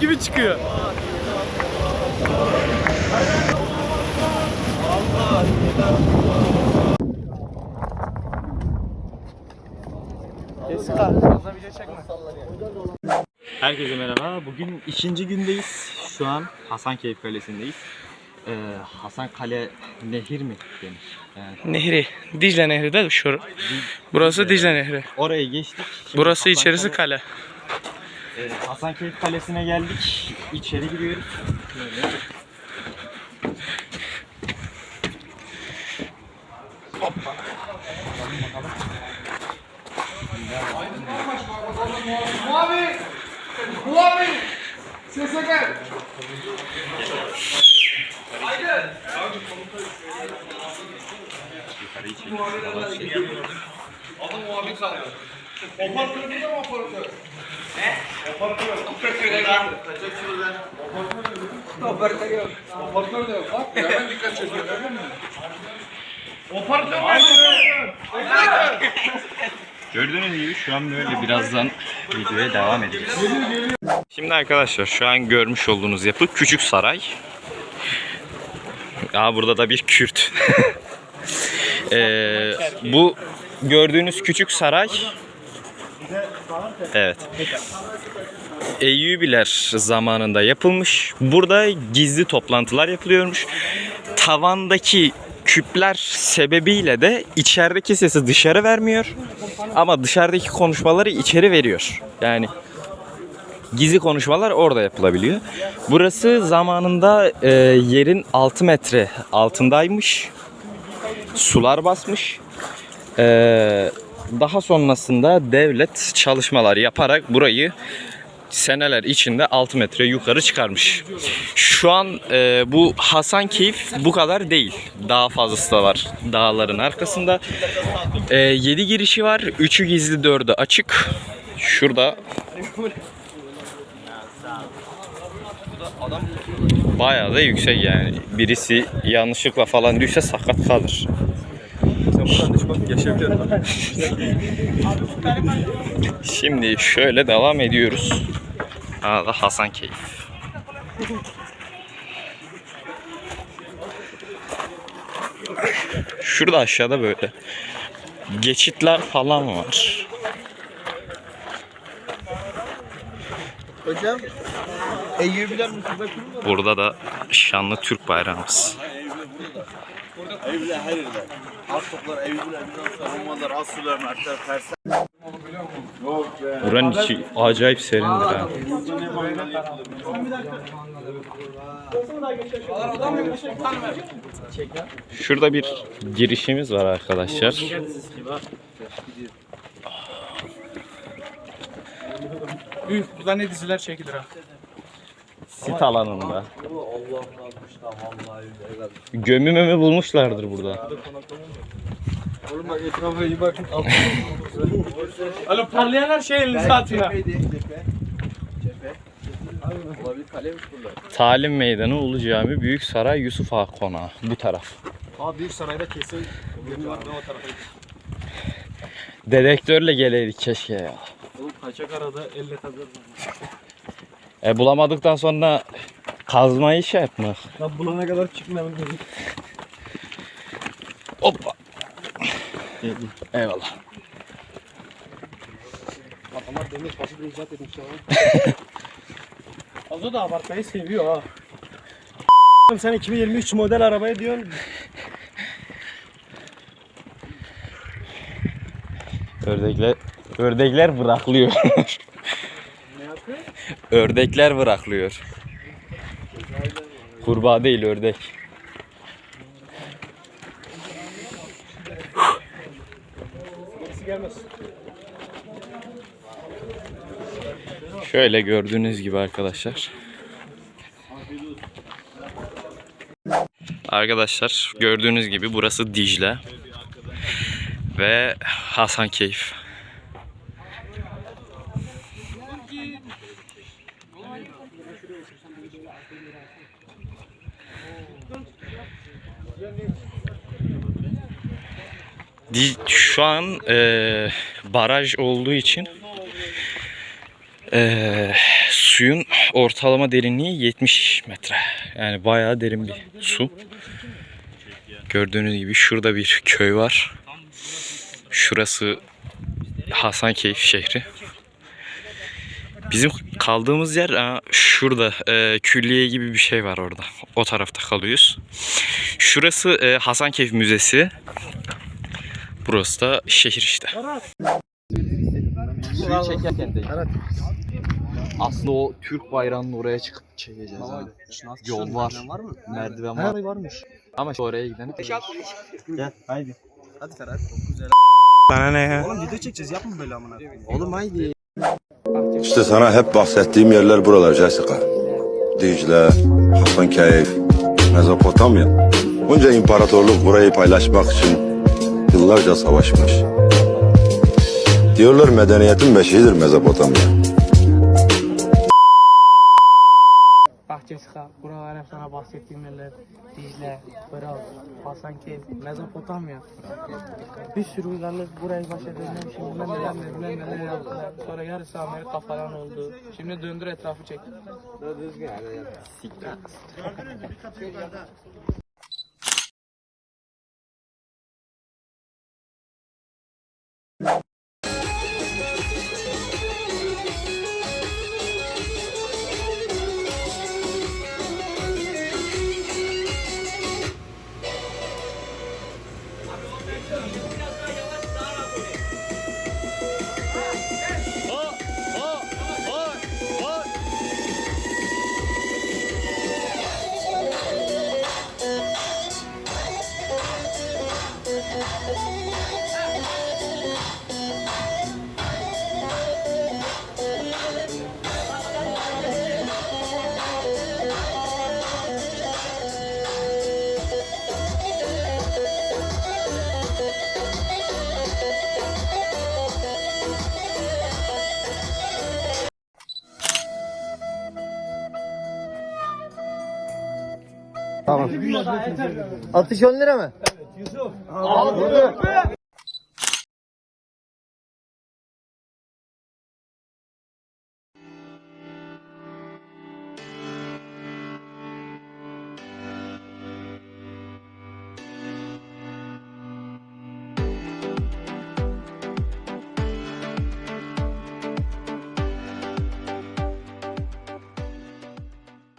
gibi çıkıyor. Herkese merhaba. Bugün ikinci gündeyiz. Şu an Hasankeyf Kalesi'ndeyiz. Ee, Hasan Kale nehir mi denir? Yani Nehri. Dicle Nehri de şu. Burası Dicle Nehri. oraya geçtik. Şimdi Burası Hasan içerisi Kale- kale. Ee, Hasankeyf Kalesi'ne geldik. İçeri giriyoruz. Böyle. Hoppa. Bakalım bakalım. Yukarıyı çekiyor. Hava çekiyor. Gördüğünüz gibi şu an böyle birazdan videoya devam edeceğiz. Şimdi arkadaşlar şu an görmüş olduğunuz yapı Küçük Saray. Aa burada da bir Kürt. Ee, bu gördüğünüz Küçük Saray Evet. Eyyubiler zamanında yapılmış. Burada gizli toplantılar yapılıyormuş. Tavandaki küpler sebebiyle de içerideki sesi dışarı vermiyor. Ama dışarıdaki konuşmaları içeri veriyor. Yani gizli konuşmalar orada yapılabiliyor. Burası zamanında e, yerin 6 metre altındaymış. Sular basmış. E, daha sonrasında devlet çalışmalar yaparak burayı seneler içinde 6 metre yukarı çıkarmış. Şu an e, bu Hasankeyf bu kadar değil. Daha fazlası da var dağların arkasında. E, 7 girişi var. 3'ü gizli 4'ü açık. Şurada Bayağı da yüksek yani. Birisi yanlışlıkla falan düşse sakat kalır. Şimdi şöyle devam ediyoruz. Aa da Hasankeyf. Şurada aşağıda böyle geçitler falan var. Hocam. Burada da şanlı Türk bayrağımız. Eyyubiler her yerde. Artoklar, Eyyubiler, Bizanslar, Romalılar, Asurlar, Mertler, Persler. Buranın içi acayip serindir ha. Şurada bir girişimiz var arkadaşlar. Üf, burada ne diziler çekilir ha. Sit alanında. Gömü mömü bulmuşlardır burada. Oğlum bak etrafa iyi bakın. Öyle parlayan her şey elinize kalemiş bunlar. Talim Meydanı Ulu Cami Büyük Saray Yusuf Ağa Konağı. Bu taraf. Ha büyük sarayda kesin var o tarafa. Dedektörle geleydik keşke ya. Oğlum kaçak arada elle tabii. E bulamadıktan sonra kazmayı şey yapma. Lan bulana kadar çıkmayalım dedik. Hoppa. Eyvallah. Adamlar demir taşı bile icat etmişler. Azo da abartmayı seviyor ha. Sen 2023 model arabaya diyorsun. Ördekler ördekler bıraklıyor. Ördekler bıraklıyor. Kurbağa değil ördek. Şöyle gördüğünüz gibi arkadaşlar. Arkadaşlar gördüğünüz gibi burası Dicle ve Hasankeyf. Şu an eee, baraj olduğu için eee, suyun ortalama derinliği 70 metre. Yani bayağı derin bir su. Gördüğünüz gibi şurada bir köy var. Şurası Hasankeyf şehri. Bizim kaldığımız yer aa, şurada e, külliye gibi bir şey var orada. O tarafta kalıyoruz. Şurası e, Hasankeyf Müzesi. Burası da şehir işte. Suyu çekerken. Aslında o Türk bayrağının oraya çıkıp çekeceğiz abi. Yol var. Merdiven var. varmış. Ama işte oraya gidene. Bana ne ya? Oğlum haydi. İşte sana hep bahsettiğim yerler buralar Jessica. Dicle, Hasankeyf, Mezopotamya. Bunca imparatorluk burayı paylaşmak için yıllarca savaşmış. Diyorlar medeniyetin beşiğidir Mezopotamya. Bahçeska, buralar hep sana bahsettiğim yerler. Dicle, Fırat, Hasankeyf, Mezopotamya. Bir sürü uygarlık burayı baş edemiyorum. Şimdi ben neler neler neler yaptılar. Sonra yarısı Amerika falan oldu. Şimdi döndür etrafı çek. Atış 10 lira mı? Evet Yusuf. Vurdu.